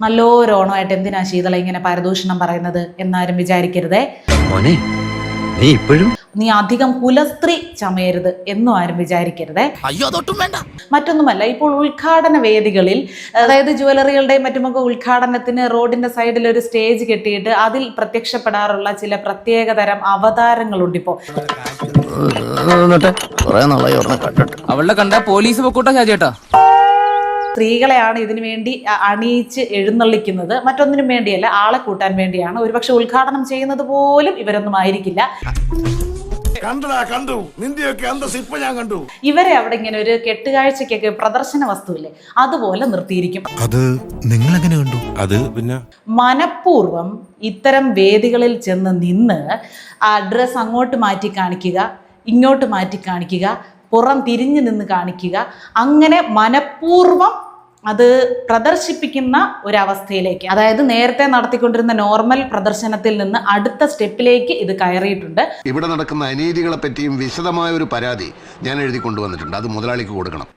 നല്ലൊരോണമായിട്ട് എന്തിനാ ശീതള ഇങ്ങനെ പരദൂഷണം പറയുന്നത് എന്നാരും വിചാരിക്കരുതേ. മോനെ നീ ഇപ്പോഴും? നീ അധികം കുലസ്ത്രീ ചമയരുത് എന്നും ആരും വിചാരിക്കരുതേ. അയ്യോ അതൊട്ടും വേണ്ട. മറ്റൊന്നുമല്ല ഇപ്പോൾ ഉദ്ഘാടന വേദികളിൽ അതായത് ജുവലറികളുടെയും മറ്റുമൊക്കെ ഉദ്ഘാടനത്തിന് റോഡിന്റെ സൈഡിൽ ഒരു സ്റ്റേജ് കെട്ടിയിട്ട് അതിൽ പ്രത്യക്ഷപ്പെടാറുള്ള ചില പ്രത്യേക തരം അവതാരങ്ങളുണ്ട് ഇപ്പോ അവളുടെ കണ്ട പോലീസ് പൊക്കൂട്ടാ ഷാജേട്ടാ സ്ത്രീകളെയാണ് ഇതിനു വേണ്ടി അണിയിച്ച് എഴുന്നള്ളിക്കുന്നത്. മറ്റൊന്നിനും വേണ്ടിയല്ല ആളെ കൂട്ടാൻ വേണ്ടിയാണ്. ഒരുപക്ഷെ ഉദ്ഘാടനം ചെയ്യുന്നത് പോലും ഇവരൊന്നും ആയിരിക്കില്ല. കണ്ടടാ കണ്ടു. നിന്റെയൊക്കെ അന്തസ് ഇപ്പൊ ഞാൻ കണ്ടു. ഇവരെ അവിടെ ഇങ്ങനെ ഒരു കെട്ടുകാഴ്ചക്കൊക്കെ പ്രദർശന വസ്തുവില്ലേ അതുപോലെ നിർത്തിയിരിക്കും. അത് നിങ്ങൾ എങ്ങനെ കണ്ടു? അത് പിന്നെ? മനഃപൂർവം ഇത്തരം വേദികളിൽ ചെന്ന് നിന്ന് ആ ഡ്രസ് അങ്ങോട്ട് മാറ്റി കാണിക്കുക ഇങ്ങോട്ട് മാറ്റി കാണിക്കുക പുറം തിരിഞ്ഞു നിന്ന് കാണിക്കുക അങ്ങനെ മനഃപൂർവം അത് പ്രദർശിപ്പിക്കുന്ന ഒരവസ്ഥയിലേക്ക് അതായത് നേരത്തെ നടത്തിക്കൊണ്ടിരുന്ന നോർമൽ പ്രദർശനത്തിൽ നിന്ന് അടുത്ത സ്റ്റെപ്പിലേക്ക് ഇത് കയറിയിട്ടുണ്ട്. ഇവിടെ നടക്കുന്ന അനീതികളെ പറ്റിയും വിശദമായ ഒരു പരാതി ഞാൻ എഴുതി കൊണ്ടുവന്നിട്ടുണ്ട്. അത് മുതലാളിക്ക് കൊടുക്കണം.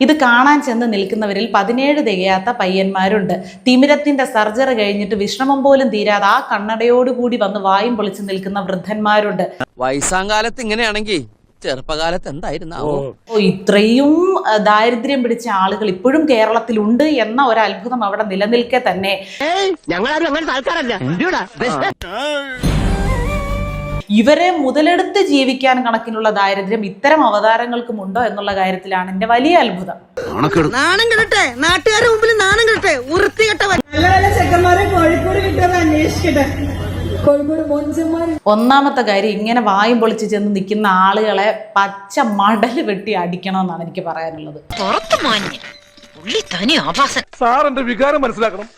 ഇത് കാണാൻ ചെന്ന് നിൽക്കുന്നവരിൽ പതിനേഴ് തികയാത്ത പയ്യന്മാരുണ്ട്. തിമിരത്തിന്റെ സർജറി കഴിഞ്ഞിട്ട് വിശ്രമം പോലും തീരാതെ ആ കണ്ണടയോടുകൂടി വന്ന് വായും പൊളിച്ച് നിൽക്കുന്ന വൃദ്ധന്മാരുണ്ട്. വയസ്സാങ്കാലത്ത് ഇങ്ങനെയാണെങ്കിൽ ചെറുപ്പകാലത്ത് എന്തായിരുന്നു ഓ. ഇത്രയും ദാരിദ്ര്യം പിടിച്ച ആളുകൾ ഇപ്പോഴും കേരളത്തിലുണ്ട് എന്ന ഒരു അത്ഭുതം അവിടെ നിലനിൽക്കെ തന്നെ. ഞങ്ങളാരും അങ്ങനെ ആൾക്കാരല്ല. ഇവരെ മുതലെടുത്ത് ജീവിക്കാൻ കണക്കിനുള്ള ദാരിദ്ര്യം ഇത്തരം അവതാരങ്ങൾക്കും ഉണ്ടോ എന്നുള്ള കാര്യത്തിലാണ് എന്റെ വലിയ അത്ഭുതം. നാണം കെടട്ടെ. നാട്ടുകാരുടെ മുമ്പിൽ നാണം കെടട്ടെ. നല്ല നല്ല ചെക്കന്മാരെ കോഴിക്കോട് കിട്ടുമെന്ന് അന്വേഷിക്കട്ടെ. കോഴിക്കോട് മൊഞ്ചന്മാർ ഒന്നാമത്തെ കാര്യം ഇങ്ങനെ വായും പൊളിച്ച് ചെന്ന് നിൽക്കുന്ന ആളുകളെ പച്ച മടൽ വെട്ടി അടിക്കണം എന്നാണ് എനിക്ക് പറയാനുള്ളത്. സാറിന്റെ വികാരം മനസ്സിലാക്കണം.